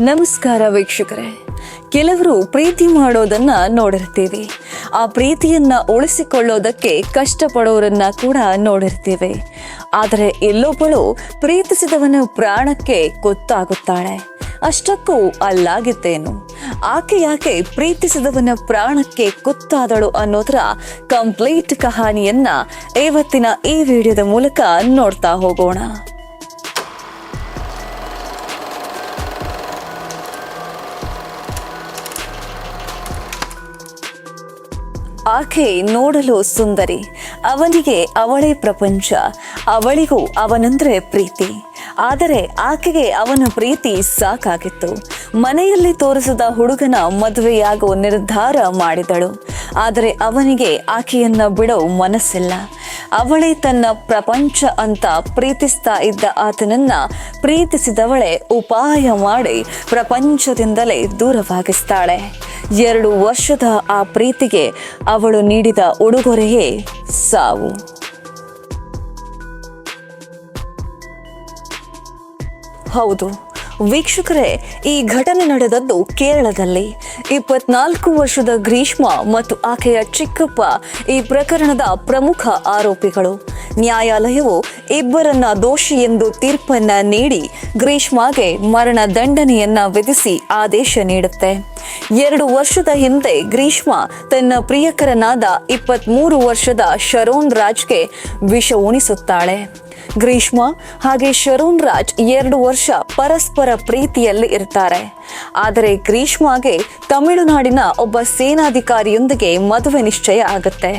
ನಮಸ್ಕಾರ ವೀಕ್ಷಕರೇ. ಕೆಲವರು ಪ್ರೀತಿ ಮಾಡೋದನ್ನ ನೋಡಿರ್ತೀವಿ. ಆ ಪ್ರೀತಿಯನ್ನ ಉಳಿಸಿಕೊಳ್ಳೋದಕ್ಕೆ ಕಷ್ಟಪಡೋರನ್ನ ಕೂಡ ನೋಡಿರ್ತೀವಿ. ಆದರೆ ಎಲ್ಲೊಬ್ಬಳು ಪ್ರೀತಿಸಿದವನ ಪ್ರಾಣಕ್ಕೆ ಗೊತ್ತಾಗುತ್ತಾಳೆ. ಅಷ್ಟಕ್ಕೂ ಅಲ್ಲಾಗಿದ್ದೇನು. ಆಕೆ ಯಾಕೆ ಪ್ರೀತಿಸಿದವನ ಪ್ರಾಣಕ್ಕೆ ಕುತ್ತಾದಳು ಅನ್ನೋದರ ಕಂಪ್ಲೀಟ್ ಕಹಾನಿಯನ್ನ ಇವತ್ತಿನ ಈ ವಿಡಿಯೋದ ಮೂಲಕ ನೋಡ್ತಾ ಹೋಗೋಣ. ಆಕೆ ನೋಡಲು ಸುಂದರಿ. ಅವನಿಗೆ ಅವಳೇ ಪ್ರಪಂಚ. ಅವಳಿಗೂ ಅವನಂದ್ರೆ ಪ್ರೀತಿ. ಆದರೆ ಆಕೆಗೆ ಅವನ ಪ್ರೀತಿ ಸಾಕಾಗಿತ್ತು. ಮನೆಯಲ್ಲಿ ತೋರಿಸಿದ ಹುಡುಗನ ಮದುವೆಯಾಗುವ ನಿರ್ಧಾರ ಮಾಡಿದಳು. ಆದರೆ ಅವನಿಗೆ ಆಕೆಯನ್ನ ಬಿಡೋ ಮನಸ್ಸಿಲ್ಲ. ಅವಳೇ ತನ್ನ ಪ್ರಪಂಚ ಅಂತ ಪ್ರೀತಿಸ್ತಾ ಇದ್ದ ಆತನನ್ನ ಪ್ರೀತಿಸಿದವಳೆ ಉಪಾಯ ಮಾಡಿ ಪ್ರಪಂಚದಿಂದಲೇ ದೂರವಾಗಿಸ್ತಾಳೆ. ಎರಡು ವರ್ಷದ ಆ ಪ್ರೀತಿಗೆ ಅವಳು ನೀಡಿದ ಉಡುಗೊರೆಯೇ ಸಾವು. ಹೌದು. ವೀಕ್ಷಕರೇ, ಈ ಘಟನೆ ನಡೆದದ್ದು ಕೇರಳದಲ್ಲಿ. ಇಪ್ಪತ್ನಾಲ್ಕು ವರ್ಷದ ಗ್ರೀಷ್ಮ ಮತ್ತು ಆಕೆಯ ಚಿಕ್ಕಪ್ಪ ಈ ಪ್ರಕರಣದ ಪ್ರಮುಖ ಆರೋಪಿಗಳು. ನ್ಯಾಯಾಲಯವು ಇಬ್ಬರನ್ನ ದೋಷಿ ಎಂದು ತೀರ್ಪನ್ನ ನೀಡಿ ಗ್ರೀಷ್ಮಾಗೆ ಮರಣ ದಂಡನೆಯನ್ನ ವಿಧಿಸಿ ಆದೇಶ ನೀಡುತ್ತೆ. ಎರಡು ವರ್ಷದ ಹಿಂದೆ ಗ್ರೀಷ್ಮ ತನ್ನ ಪ್ರಿಯಕರನಾದ ಇಪ್ಪತ್ಮೂರು ವರ್ಷದ ಶರೋನ್ ರಾಜ್ಗೆ ವಿಷ ಉಣಿಸುತ್ತಾಳೆ. ಗ್ರೀಷ್ಮ ಹಾಗೆ ಶರುಣ್ ರಾಜ್ ಎರಡು ವರ್ಷ ಪರಸ್ಪರ ಪ್ರೀತಿಯಲ್ಲಿ ಇರ್ತಾರೆ. ಆದರೆ ಗ್ರೀಷ್ಮಾಗೆ ತಮಿಳುನಾಡಿನ ಒಬ್ಬ ಸೇನಾಧಿಕಾರಿಯೊಂದಿಗೆ ಮದುವೆ ನಿಶ್ಚಯ ಆಗುತ್ತೆ.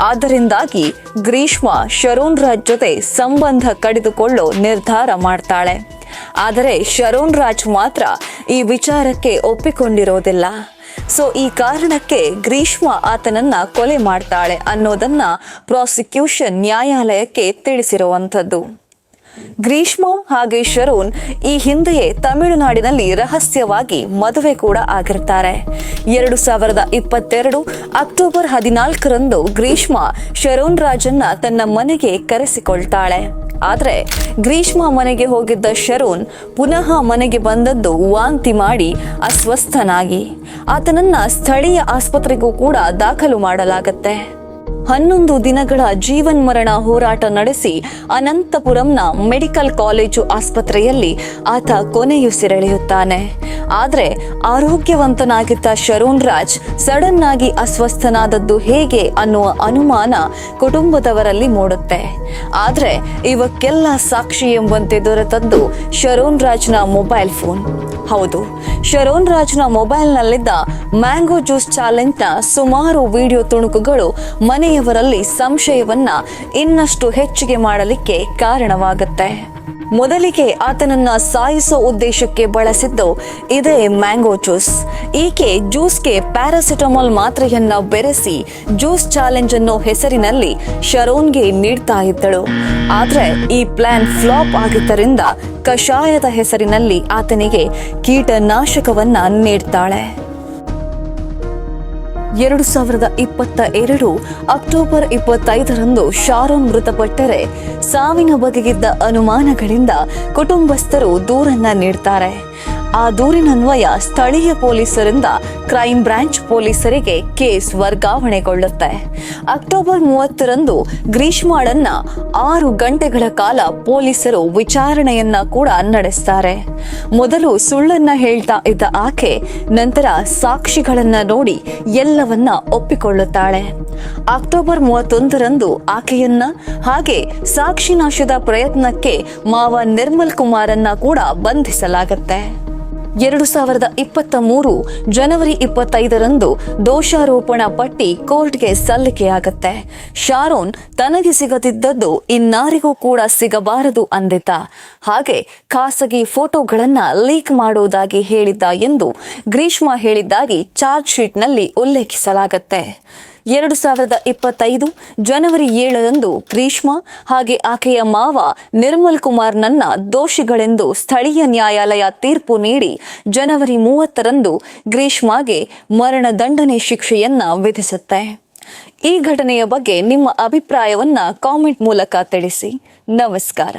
ಆದ್ದರಿಂದಾಗಿ ಗ್ರೀಷ್ಮ ಶರೋನ್ ರಾಜ್ ಜೊತೆ ಸಂಬಂಧ ಕಡಿದುಕೊಳ್ಳೋ ನಿರ್ಧಾರ ಮಾಡ್ತಾಳೆ. ಆದರೆ ಶರೋನ್ ರಾಜ್ ಮಾತ್ರ ಈ ವಿಚಾರಕ್ಕೆ ಒಪ್ಪಿಕೊಂಡಿರೋದಿಲ್ಲ. ಸೊ ಈ ಕಾರಣಕ್ಕೆ ಗ್ರೀಷ್ಮ ಆತನನ್ನ ಕೊಲೆ ಮಾಡ್ತಾಳೆ ಅನ್ನೋದನ್ನ ಪ್ರಾಸಿಕ್ಯೂಷನ್ ನ್ಯಾಯಾಲಯಕ್ಕೆ ತಿಳಿಸಿರುವಂಥದ್ದು. ಗ್ರೀಷ್ಮ ಹಾಗೆ ಶರೋನ್ ಈ ಹಿಂದೆಯೇ ತಮಿಳುನಾಡಿನಲ್ಲಿ ರಹಸ್ಯವಾಗಿ ಮದುವೆ ಕೂಡ ಆಗಿರ್ತಾರೆ. ಎರಡು ಸಾವಿರದ ಇಪ್ಪತ್ತೆರಡು ಅಕ್ಟೋಬರ್ ಹದಿನಾಲ್ಕರಂದು ಗ್ರೀಷ್ಮ ಶರೋನ್ ರಾಜನ್ನ ತನ್ನ ಮನೆಗೆ ಕರೆಸಿಕೊಳ್ತಾಳೆ. ಆದರೆ ಗ್ರೀಷ್ಮ ಮನೆಗೆ ಹೋಗಿದ್ದ ಶರೋನ್ ಪುನಃ ಮನೆಗೆ ಬಂದದ್ದು ವಾಂತಿ ಮಾಡಿ ಅಸ್ವಸ್ಥನಾಗಿ. ಆತನನ್ನ ಸ್ಥಳೀಯ ಆಸ್ಪತ್ರೆಗೂ ಕೂಡ ದಾಖಲು ಮಾಡಲಾಗತ್ತೆ. ಹನ್ನೊಂದು ದಿನಗಳ ಜೀವನ್ ಮರಣ ಹೋರಾಟ ನಡೆಸಿ ಅನಂತಪುರಂನ ಮೆಡಿಕಲ್ ಕಾಲೇಜು ಆಸ್ಪತ್ರೆಯಲ್ಲಿ ಆತ ಕೊನೆಯುಸಿರೆಳೆಯುತ್ತಾನೆ ಆದರೆ ಆರೋಗ್ಯವಂತನಾಗಿದ್ದ ಶರೋನ್ ರಾಜ್ ಸಡನ್ ಆಗಿ ಅಸ್ವಸ್ಥನಾದದ್ದು ಹೇಗೆ ಅನ್ನುವ ಅನುಮಾನ ಕುಟುಂಬದವರಲ್ಲಿ ಮೂಡುತ್ತೆ. ಆದರೆ ಇವಕ್ಕೆಲ್ಲ ಸಾಕ್ಷಿ ಎಂಬಂತೆ ದೊರೆತದ್ದು ಶರೋನ್ ರಾಜ್ನ ಮೊಬೈಲ್ ಫೋನ್. ಹೌದು, ಶರೋನ್ ರಾಜ್ನ ಮೊಬೈಲ್ನಲ್ಲಿದ್ದ ಮ್ಯಾಂಗೋ ಜ್ಯೂಸ್ ಚಾಲೆಂಜ್ನ ಸುಮಾರು ವಿಡಿಯೋ ತುಣುಕುಗಳು ಮನೆಯವರಲ್ಲಿ ಸಂಶಯವನ್ನ ಇನ್ನಷ್ಟು ಹೆಚ್ಚಿಗೆ ಮಾಡಲಿಕ್ಕೆ ಕಾರಣವಾಗುತ್ತೆ. ಮೊದಲಿಗೆ ಆತನನ್ನ ಸಾಯಿಸೋ ಉದ್ದೇಶಕ್ಕೆ ಬಳಸಿದ್ದು ಇದೇ ಮ್ಯಾಂಗೋ ಜ್ಯೂಸ್. ಈಕೆ ಜ್ಯೂಸ್ಗೆ ಪ್ಯಾರಾಸಿಟಮಾಲ್ ಮಾತ್ರೆಯನ್ನ ಬೆರೆಸಿ ಜ್ಯೂಸ್ ಚಾಲೆಂಜ್ ಅನ್ನೋ ಹೆಸರಿನಲ್ಲಿ ಶರೋನ್ಗೆ ನೀಡ್ತಾ ಇದ್ದಳು. ಆದ್ರೆ ಈ ಪ್ಲಾನ್ ಫ್ಲಾಪ್ ಆಗಿದ್ದರಿಂದ ಕಷಾಯದ ಹೆಸರಿನಲ್ಲಿ ಆತನಿಗೆ ಕೀಟನಾಶಕವನ್ನ ನೀಡ್ತಾಳೆ. ಎರಡು ಸಾವಿರದ ಇಪ್ಪತ್ತ ಎರಡು ಅಕ್ಟೋಬರ್ ಇಪ್ಪತ್ತೈದರಂದು ಶಾರೋನ್ ಮೃತಪಟ್ಟರೆ ಸಾವಿನ ಬಗೆಗಿದ್ದ ಅನುಮಾನಗಳಿಂದ ಕುಟುಂಬಸ್ಥರು ದೂರನ್ನ ನೀಡ್ತಾರೆ. ಆ ದೂರಿನನ್ವಯ ಸ್ಥಳೀಯ ಪೊಲೀಸರಿಂದ ಕ್ರೈಮ್ ಬ್ರಾಂಚ್ ಪೊಲೀಸರಿಗೆ ಕೇಸ್ ವರ್ಗಾವಣೆಗೊಳ್ಳುತ್ತೆ. ಅಕ್ಟೋಬರ್ ಮೂವತ್ತರಂದು ಗ್ರೀಷ್ಮಾಳನ್ನ ಆರು ಗಂಟೆಗಳ ಕಾಲ ಪೊಲೀಸರು ವಿಚಾರಣೆಯನ್ನ ಕೂಡ ನಡೆಸ್ತಾರೆ. ಮೊದಲು ಸುಳ್ಳನ್ನ ಹೇಳ್ತಾ ಇದ್ದ ಆಕೆ ನಂತರ ಸಾಕ್ಷಿಗಳನ್ನ ನೋಡಿ ಎಲ್ಲವನ್ನ ಒಪ್ಪಿಕೊಳ್ಳುತ್ತಾಳೆ. ಅಕ್ಟೋಬರ್ ಮೂವತ್ತೊಂದರಂದು ಆಕೆಯನ್ನ ಹಾಗೆ ಸಾಕ್ಷಿ ನಾಶದ ಪ್ರಯತ್ನಕ್ಕೆ ಮಾವ ನಿರ್ಮಲ್ ಕುಮಾರನ್ನ ಕೂಡ ಬಂಧಿಸಲಾಗತ್ತೆ. ಎರಡು ಸಾವಿರದ ಇಪ್ಪತ್ತ ಮೂರು ಜನವರಿ ಇಪ್ಪತ್ತೈದರಂದು ದೋಷಾರೋಪಣ ಪಟ್ಟಿ ಕೋರ್ಟ್ಗೆ ಸಲ್ಲಿಕೆಯಾಗತ್ತೆ. ಶಾರೋನ್ ತನಗೆ ಸಿಗದಿದ್ದದ್ದು ಇನ್ನಾರಿಗೂ ಕೂಡ ಸಿಗಬಾರದು ಅಂದಿದ್ದ. ಹಾಗೆ ಖಾಸಗಿ ಫೋಟೋಗಳನ್ನ ಲೀಕ್ ಮಾಡುವುದಾಗಿ ಹೇಳಿದ್ದ ಎಂದು ಗ್ರೀಷ್ಮಾ ಹೇಳಿದ್ದಾಗಿ ಚಾರ್ಜ್ ಶೀಟ್ನಲ್ಲಿ ಉಲ್ಲೇಖಿಸಲಾಗತ್ತೆ. ಎರಡು ಸಾವಿರದ ಇಪ್ಪತ್ತೈದು ಜನವರಿ ಏಳರಂದು ಗ್ರೀಷ್ಮಾ ಹಾಗೆ ಆಕೆಯ ಮಾವ ನಿರ್ಮಲ್ ಕುಮಾರ್ನನ್ನ ದೋಷಿಗಳೆಂದು ಸ್ಥಳೀಯ ನ್ಯಾಯಾಲಯ ತೀರ್ಪು ನೀಡಿ ಜನವರಿ ಮೂವತ್ತರಂದು ಗ್ರೀಷ್ಮಾಗೆ ಮರಣ ದಂಡನೆ ಶಿಕ್ಷೆಯನ್ನ ವಿಧಿಸುತ್ತೆ. ಈ ಘಟನೆಯ ಬಗ್ಗೆ ನಿಮ್ಮ ಅಭಿಪ್ರಾಯವನ್ನ ಕಾಮೆಂಟ್ ಮೂಲಕ ತಿಳಿಸಿ. ನಮಸ್ಕಾರ.